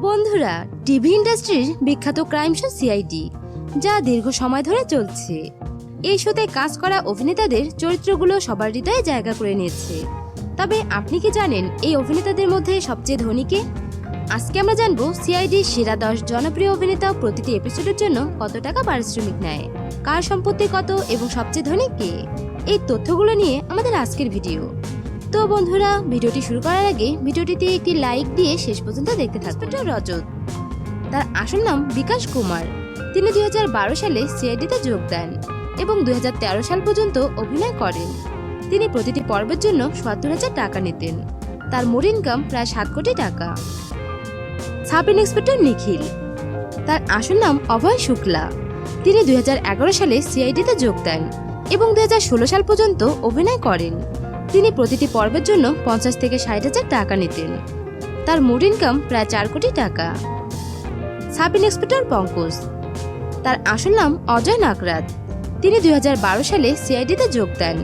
বন্ধুরা, টিভি ইন্ডাস্ট্রির বিখ্যাত ক্রাইম শো সিআইডি, যা দীর্ঘ সময় ধরে চলছে। এই শোতে কাজ করা অভিনেতাদের চরিত্রগুলো সবার হৃদয়ে জায়গা করে নিয়েছে। তবে আপনি কি জানেন এই অভিনেতাদের মধ্যে সবচেয়ে ধনী কে? আজকে আমরা জানব সিআইডি সেরা দশ জনপ্রিয় অভিনেতা প্রতিটি এপিসোডের জন্য কত টাকা পারিশ্রমিক নেয়, কার সম্পত্তি কত এবং সবচেয়ে ধনী কে? এই তথ্যগুলো নিয়ে আমাদের আজকের ভিডিও। তো বন্ধুরা ভিডিওটি শুরু করার আগে ভিডিওটিতে একটি লাইক দিয়ে শেষ পর্যন্ত দেখতে থাকবেন রজত। তার আসল নাম বিকাশ কুমার। তিনি দুই হাজার বারো সালে সিআইডিতে যোগ দেন এবং দুই হাজার তেরো সাল পর্যন্ত অভিনয় করেন। তিনি প্রতিটি পর্বের জন্য সত্তর হাজার টাকা নিতেন। তার মোট ইনকাম প্রায় সাত কোটি টাকা। Sub inspector Nikhil. তার আসল নাম অভয় শুক্লা। তিনি দুই হাজার এগারো সালে সিআইডিতে যোগ দেন এবং দুই হাজার ষোলো সাল পর্যন্ত অভিনয় করেন। তিনি প্রতিটি পর্বের জন্য পঞ্চাশ থেকে ষাট হাজার টাকা নিতেন। তার মোট ইনকাম প্রায় চার কোটি টাকা। Sub inspector Pankaj. তার আসল নাম অজয় নাগরাজ। তিনি দুই হাজার বারো সালে সিআইডিতে যোগ দেন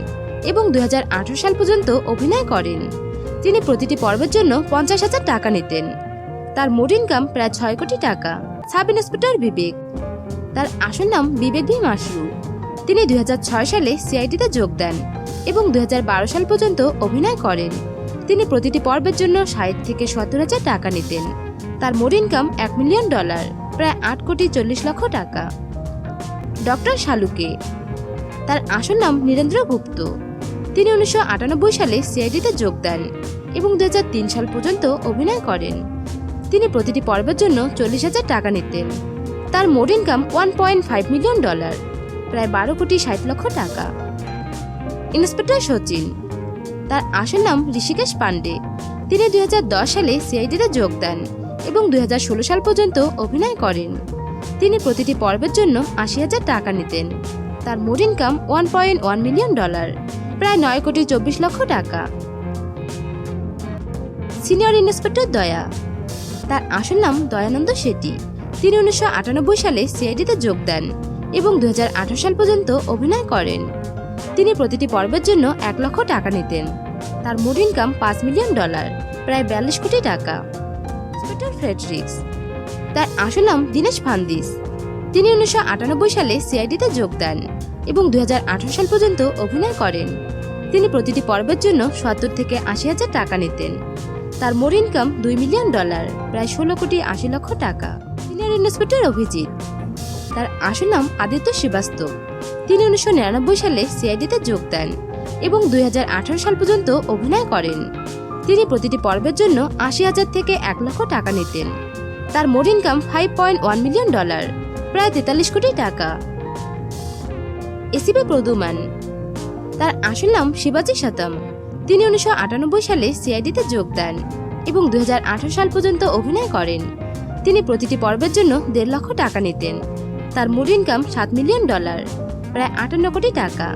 এবং দু হাজার আঠেরো সাল পর্যন্ত অভিনয় করেন। তিনি প্রতিটি পর্বের জন্য পঞ্চাশ হাজার টাকা নিতেন। তার মোট ইনকাম প্রায় ছয় কোটি টাকা। Sub inspector Vivek. তার আসল নাম বিবেক ভি মাসরু। তিনি দুই হাজার ছয় সালে সিআইডিতে যোগ দেন। এবং দু হাজার বারো সাল পর্যন্ত অভিনয় করেন। তিনি প্রতিটি পর্বের জন্য ষাট থেকে সত্তর হাজার টাকা নিতেন। তার মোট ইনকাম এক মিলিয়ন ডলার, প্রায় আট কোটি চল্লিশ লক্ষ টাকা। ডক্টর শালুকে। তার আসল নাম নীরেন্দ্র গুপ্ত। তিনি উনিশশো আটানব্বই সালে সিআইডিতে যোগ দেন এবং দু হাজার তিন সাল পর্যন্ত অভিনয় করেন। তিনি প্রতিটি পর্বের জন্য চল্লিশ হাজার টাকা নিতেন। তার মোট income one point five million dollar, প্রায় বারো কোটি ষাট লক্ষ টাকা। ইন্সপেক্টর সচিন। তার আসল নাম ঋষিকেশ পান্ডে তিনি দুই হাজার দশ সালে সিআইডিতে যোগ দেন এবং দুই হাজার ষোলো সাল পর্যন্ত অভিনয় করেন। তিনি প্রতিটি পর্বের জন্য আশি হাজার টাকা নিতেন। তার মোট income one point one million dollar প্রায় নয় কোটি চব্বিশ লক্ষ টাকা। সিনিয়র ইন্সপেক্টর দয়া। তার আসল নাম দয়ানন্দ শেট্টি। তিনি উনিশশো আটানব্বই সালে সিআইডিতে যোগ দেন এবং দুই হাজার আঠারো সাল পর্যন্ত অভিনয় করেন। তিনি প্রতিটি পর্বের জন্য এক লক্ষ টাকা নিতেন। তার মোট ইনকাম পাঁচ মিলিয়ন ডলার, প্রায় বিয়াল্লিশ কোটি টাকা। Inspector Fredericks. তার আসল নাম দীনেশ ফান্দিস। তিনি উনিশশো আটানব্বই সালে সিআইডিতে যোগ দেন এবং দু হাজার আঠারো সাল পর্যন্ত অভিনয় করেন। তিনি প্রতিটি পর্বের জন্য সত্তর থেকে আশি হাজার টাকা নিতেন। তার মোট ইনকাম দুই মিলিয়ন ডলার, প্রায় ষোলো কোটি আশি লক্ষ টাকা। Senior inspector Abhijeet. তার আসল নাম আদিত্য শ্রীবাস্তব। তিনি উনিশশো নিরানব্বই সালে সিআইডিতে যোগ দেন এবং দুই হাজার আঠারো সাল পর্যন্ত অভিনয় করেন। তিনি প্রতিটি পর্বের জন্য আশি হাজার থেকে এক লক্ষ টাকা নিতেন। তার মোট income five point one million dollar প্রায় তেতাল্লিশ কোটি টাকা। এসিপি প্রদুমান। তার আসল নাম শিবাজি সাতাম। তিনি উনিশশো আটানব্বই সালে সিআইডিতে যোগ দেন এবং দুই হাজার আঠারো সাল পর্যন্ত অভিনয় করেন। তিনি প্রতিটি পর্বের জন্য দেড় লক্ষ টাকা নিতেন। তার মোট ইনকাম সাত মিলিয়ন ডলার প্রায় আটান্ন কোটি টাকা।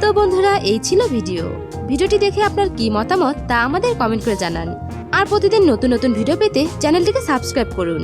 তো বন্ধুরা, এই ছিল ভিডিও। ভিডিওটি দেখে আপনার কি মতামত তা আমাদের কমেন্ট করে জানান। আর প্রতিদিন নতুন নতুন ভিডিও পেতে চ্যানেলটিকে সাবস্ক্রাইব করুন।